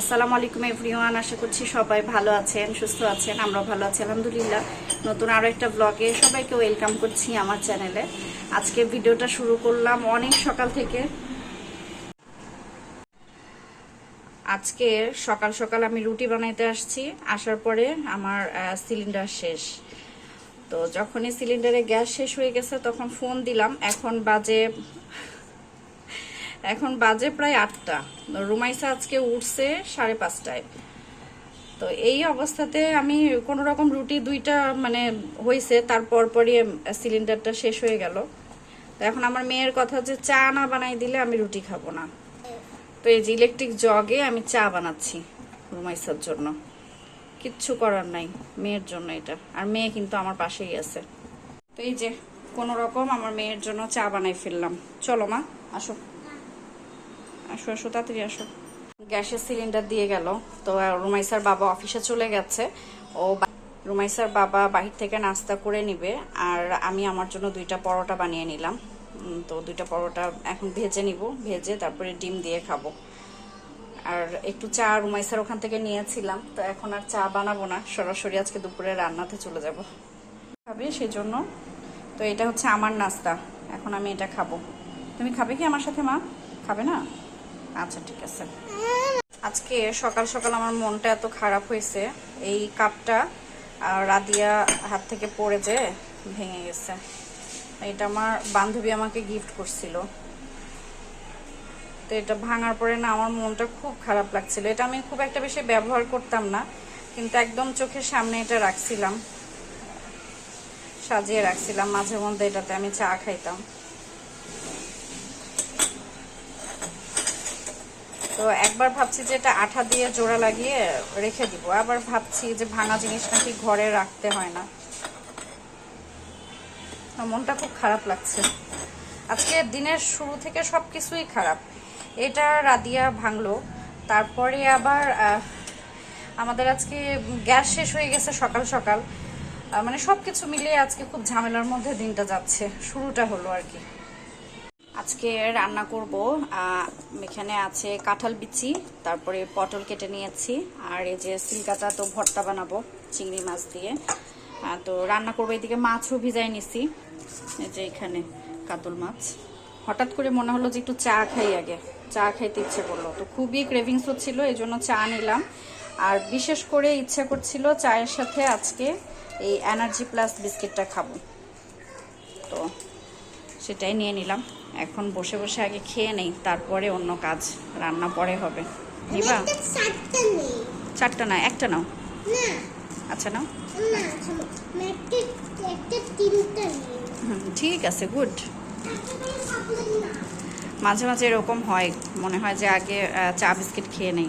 আসসালামু আলাইকুম এভরিওয়ান, আশা করছি সবাই ভালো আছেন, সুস্থ আছেন, আমরাও ভালো আছি, আলহামদুলিল্লাহ। নতুন আরও একটা ব্লগে সবাইকে ওয়েলকাম করছি আমার চ্যানেলে আজকে ভিডিওটা শুরু করলাম অনেক সকাল থেকে। আজকে সকাল সকাল আমি রুটি বানাইতে আসছি, আসার পরে আমার সিলিন্ডার শেষ। তো যখনই সিলিন্ডারে গ্যাস শেষ হয়ে গেছে, তখন ফোন দিলাম, এখন বাজে এখন বাজে প্রায় আটটা। রুমাইসা আজকে উঠছে সাড়ে পাঁচটায়। তো এই অবস্থাতে আমি কোনো রকম রুটি দুইটা মানে হয়েছে তারপর পরই সিলিন্ডারটা শেষ হয়ে গেল। তো এখন আমার মেয়ের কথা যে চা না বানাই দিলে আমি রুটি খাব না। তো এই যে ইলেকট্রিক জগে আমি চা বানাচ্ছি রুমাইসার জন্য। কিচ্ছু করার নাই, মেয়ের জন্য এটা। আর মেয়ে কিন্তু আমার পাশেই আছে। তো এই যে কোনো রকম আমার মেয়ের জন্য চা বানাই ফেললাম। চলো মা, আসো। আসো আসো, তাড়াতাড়ি আসো। গ্যাসের সিলিন্ডার দিয়ে গেল। তো রুমাইসার বাবা অফিসে চলে গেছে। ও রুমাইসার বাবা বাহির থেকে নাস্তা করে নিবে। আর আমি আমার জন্য দুইটা পরোটা বানিয়ে নিলাম। তো দুইটা পরোটা এখন ভেজে নিব। ভেজে তারপরে ডিম দিয়ে খাব। আর একটু চা রুমাইসার ওখান থেকে নিয়েছিলাম। তো এখন আর চা বানাবো না। সরাসরি আজকে দুপুরে রান্নাতে চলে যাব। খাবে সেই জন্য তো এটা হচ্ছে আমার নাস্তা। এখন আমি এটা খাব। তুমি খাবে কি আমার সাথে, মা? খাবে না? আচ্ছা ঠিক আছে। আজকে সকাল সকাল আমার মনটা এত খারাপ হয়েছে। এই কাপটা রাদিয়া হাত থেকে পড়ে যে ভেঙে গেছে। এটা আমার বান্ধবী আমাকে গিফট করছিল। তো এটা ভাঙার পরে না আমার মনটা খুব খারাপ লাগছিল। এটা আমি খুব একটা বেশি ব্যবহার করতাম না, কিন্তু একদম চোখের সামনে এটা রাখছিলাম। সাজিয়ে রাখছিলাম, মাঝে মধ্যে এটাতে আমি চা খাইতাম। তো একবার ভাবছি যে এটা আঠা দিয়ে জোড়া লাগিয়ে রেখে দিব। আবার ভাবছি যে ভাঙা জিনিস নাকি ঘরে রাখতে হয় না। মনটা খুব খারাপ লাগছে। আজকে দিনের শুরু থেকে সব কিছুই খারাপ। এটা রাদিয়া ভাঙলো। তারপরে আবার আমাদের আজকে গ্যাস শেষ হয়ে গেছে সকাল সকাল। মানে সব কিছু মিলিয়ে আজকে খুব ঝামেলার মধ্যে দিনটা যাচ্ছে। শুরুটা হলো আর কি। আজকে রান্না করব। এখানে আছে কাঁঠাল বিচি, তারপরে পটল কেটে নিয়েছি, আর এই যে সিলকাটা তো ভর্তা বানাবো, চিংড়ি মাছ দিয়ে। তো রান্না করব, এদিকে মাছও ভিজাই নিছি, এই যে এখানে কাতল মাছ। হঠাৎ করে মনে হলো যে একটু চা খাই আগে, চা খাইতে ইচ্ছে করল। তো খুবই ক্রেভিংস হচ্ছিল, এই জন্য চা নিলাম। আর বিশেষ করে ইচ্ছা করছিল চায়ের সাথে আজকে এই এনার্জি প্লাস বিস্কিটটা খাব। তো সেটাই নিয়ে নিলাম। এখন বসে বসে আগে খেয়ে নেই তারপরে অন্য কাজ রান্না পরে হবে। নিবা? চারটা না একটা নাও। আচ্ছা নাও। হুম, ঠিক আছে গুড। মাঝে মাঝে এরকম হয় মনে হয় যে আগে চা বিস্কিট খেয়ে নেই।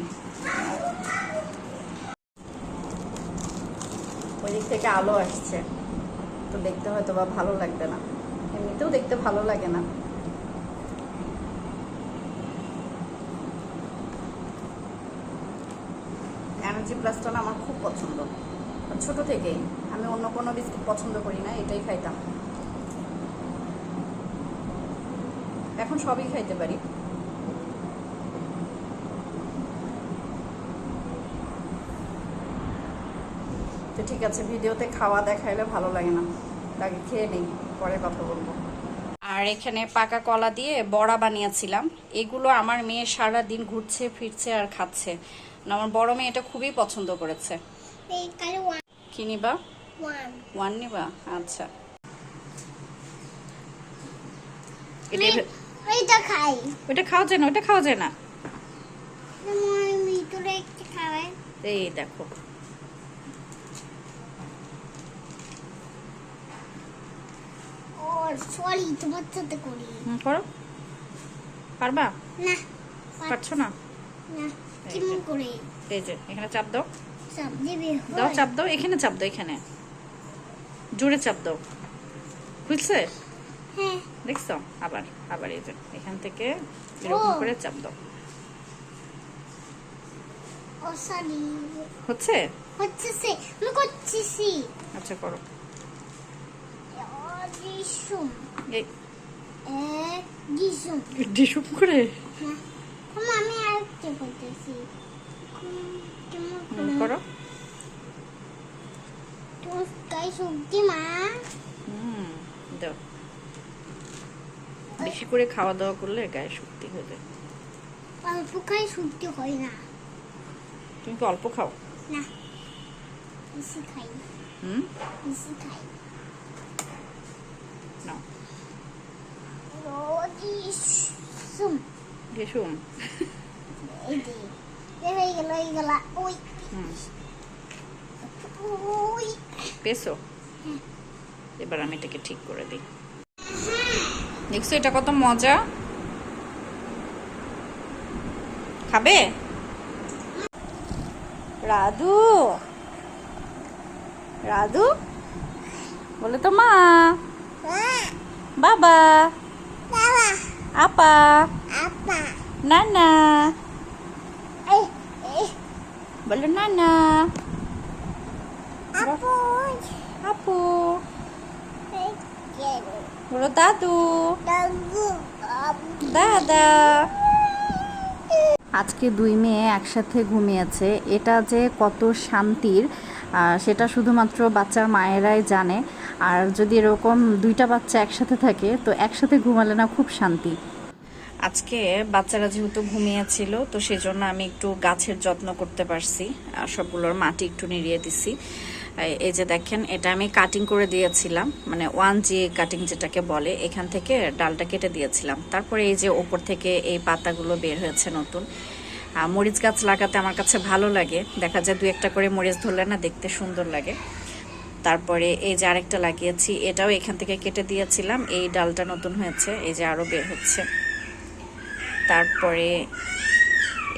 ওই দিক থেকে আলো আসছে। তো দেখতে হয়তো বা ভালো লাগবে না। এমনিতেও দেখতে ভালো লাগে না। এনার্জি প্লাসটা আমার খুব পছন্দ। ছোট থেকেই। আমি অন্য কোনো বিস্কিট পছন্দ করি না, এটাই খাইতাম। এখন সবই খাইতে পারি। তো ঠিক আছে, ভিডিওতে খাওয়া দেখাইলে ভালো লাগে না। তাকে খেয়ে নেই, পরে কথা বলব। আর এখানে পাকা কলা দিয়ে বড়া বানিয়েছিলাম। এগুলো আমার মেয়ে সারা দিন ঘুরছে, ফিরছে আর খাচ্ছে। আমার বড় মেয়ে এটা খুবই পছন্দ করেছে। কি নিবা? ওয়ান। নিবা? আচ্ছা। এটা খাই। ওটা খাওয়া যায় না ওটা খাওয়া যায় না। আমার ভিতরে একটু খাবে এই দেখো। ও সরি তোমার সাথে করি। করো। পারবা? না পারছ। না? এই যে। এখানে চাপ দাও। দাও চাপ দাও এখানে চাপ দাও এখানে। জোরে চাপ দাও। বুঝছে হ্যাঁ। দেখছ? আবার আবার এই যে এখান থেকে এরকম করে চাপ দাও। হচ্ছে? হচ্ছে সে আমি করছি আচ্ছা করো। এ দিশুম ডিসুম করে? হ্যাঁ। করো? দাও। বেশি করে খাওয়া দাওয়া করলে গায়ে শক্তি হয়ে যায়। অল্প খাই সবজি হয় না। তুমি কি অল্প খাও? না বেশি খাই হুম? বেশি খাই নাও। রোজি সুম। গেসুম এই হয়ে গেল হয়ে গেল ওই ওই পেছো এবার আমি এটাকে ঠিক করে দিই। দেখছ এটা কত মজা? খাবে? রাধু? রাধু? বলে তো মা। বাবা। আপা। আপা। নানা। বলো নানা আপু আপু বলো দাদু দাদু আজকে দুই মেয়ে একসাথে ঘুমিয়েছে। এটা যে কত শান্তির সেটা শুধুমাত্র বাচ্চার মায়েরাই জানে। আর যদি এরকম দুইটা বাচ্চা একসাথে থাকে তো একসাথে ঘুমালে না খুব শান্তি। আজকে বাচ্চারা যেহেতু ঘুমিয়েছিল তো সেজন্য আমি একটু গাছের যত্ন করতে পারছি সবগুলোর মাটি একটু নিড়িয়ে দিছি। এই- যে দেখেন, এটা আমি কাটিং করে দিয়েছিলাম মানে ওয়ান জি কাটিং যেটাকে বলে, এখান থেকে ডালটা কেটে দিয়েছিলাম। তারপরে এই যে ওপর থেকে এই পাতাগুলো বের হয়েছে নতুন। মরিচ গাছ লাগাতে আমার কাছে ভালো লাগে, দেখা যায় দু একটা করে মরিচ ধরলে না দেখতে সুন্দর লাগে। তারপরে এই যে আরেকটা লাগিয়েছি, এটাও এখান থেকে কেটে দিয়েছিলাম, এই ডালটা নতুন হয়েছে, এই যে আরও বের হচ্ছে। তারপরে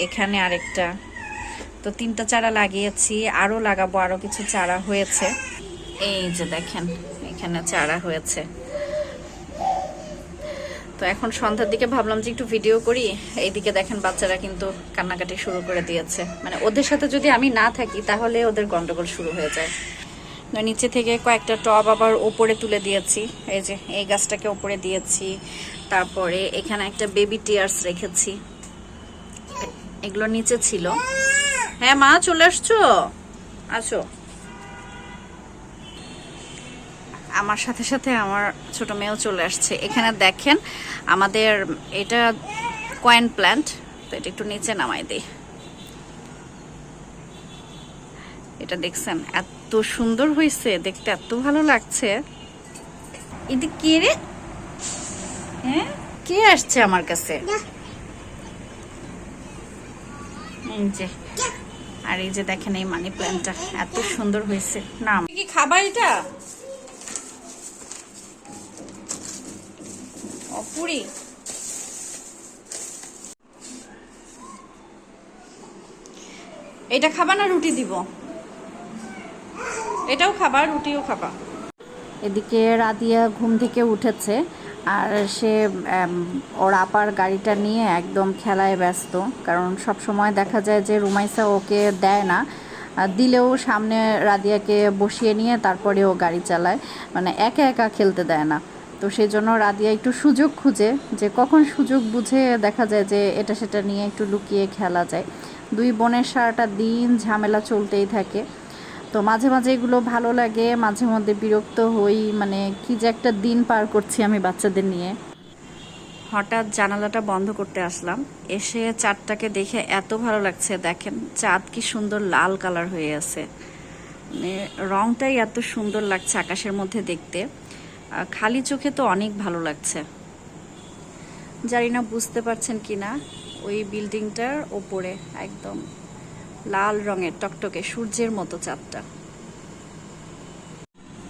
এখানে আরেকটা। তো তিনটা চারা লাগিয়েছি, আরও লাগাবো, আরও কিছু চারা হয়েছে। এই যে দেখেন, এখানে চারা হয়েছে। তো এখন সন্ধ্যার দিকে ভাবলাম যে একটু ভিডিও করি। এইদিকে দেখেন বাচ্চারা কিন্তু কান্নাকাটি শুরু করে দিয়েছে। মানে ওদের সাথে যদি আমি না থাকি, তাহলে ওদের গন্ডগোল শুরু হয়ে যায়। নিচে থেকে কয়েকটা টব আবার ওপরে তুলে দিয়েছি। এই যে, এই গাছটাকে ওপরে দিয়েছি। তারপরে এখানে একটা বেবি টিয়ার্স রেখেছি। এগুলো নিচে ছিল। হ্যাঁ মা, চলে আসছো? আসো। আমার সাথে সাথে আমার ছোট মেয়েও চলে আসছে। এখানে দেখেন, আমাদের এটা কয়েন প্ল্যান্ট তো এটা একটু নিচে নামাই দিই। এটা দেখছেন, এত সুন্দর হয়েছে দেখতে এত ভালো লাগছে। এটা কে রে? হ্যাঁ? কে আসছে আমার কাছে? এই যে। আর এই যে দেখেন এই মানি প্ল্যান্টটা এত সুন্দর হয়েছে না কি খাবা এটা? অপুরি। এটা খাবা না রুটি দিব? এটাও খাবা রুটিও খাবা। এদিকে রাদিয়া ঘুম থেকে উঠেছে, আর সে ওর আপার গাড়িটা নিয়ে একদম খেলায় ব্যস্ত, কারণ সব সময় দেখা যায় যে রুমাইসা ওকে দেয় না। দিলেও সামনে রাদিয়াকে বসিয়ে নিয়ে তারপরে ও গাড়ি চালায় মানে একা একা খেলতে দেয় না। তো সেই জন্য রাদিয়া একটু সুযোগ খুঁজে, যে কখন সুযোগ বুঝে দেখা যায় যে এটা সেটা নিয়ে একটু লুকিয়ে খেলা যায়। দুই বোনের সারাটা দিন ঝামেলা চলতেই থাকে। তো মাঝে মাঝে এগুলো ভালো লাগে, মাঝে মধ্যে বিরক্ত হই মানে কি যে একটা দিন পার করছি আমি বাচ্চাদের নিয়ে। হঠাৎ জানালাটা বন্ধ করতে আসলাম, এসে চাঁদটাকে দেখে এত ভালো লাগছে, দেখেন চাঁদ কি সুন্দর লাল কালার হয়ে আছে। মানে রংটাই এত সুন্দর লাগছে আকাশের মধ্যে দেখতে খালি চোখে তো অনেক ভালো লাগছে। জানি না বুঝতে পারছেন কি না ওই বিল্ডিংটার ওপরে, একদম। লাল রঙের টকটকে সূর্যের মতো চাঁদটা।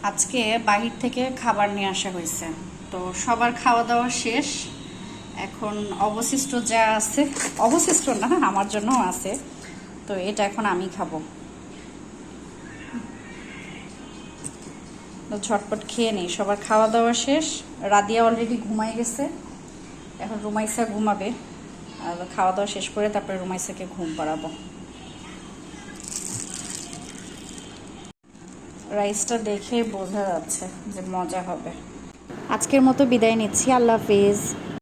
আজকে বাহির থেকে খাবার নিয়ে আসা হয়েছে। তো সবার খাওয়া দাওয়া শেষ। এখন অবশিষ্ট যা আছে, অবশিষ্ট না, আমার জন্য আছে। তো এটা এখন আমি খাব। তো ঝটপট খেয়ে নেই। সবার খাওয়া দাওয়া শেষ। রাদিয়া অলরেডি ঘুমাই গেছে। এখন রুমাইসা ঘুমাবে। আর খাওয়া দাওয়া শেষ করে তারপরে রুমাইসাকে ঘুম পাড়াবো। রাইসটা দেখে বোঝা যাচ্ছে যে মজা হবে। আজকের মতো বিদায় নিচ্ছি। আল্লাহ হাফিজ।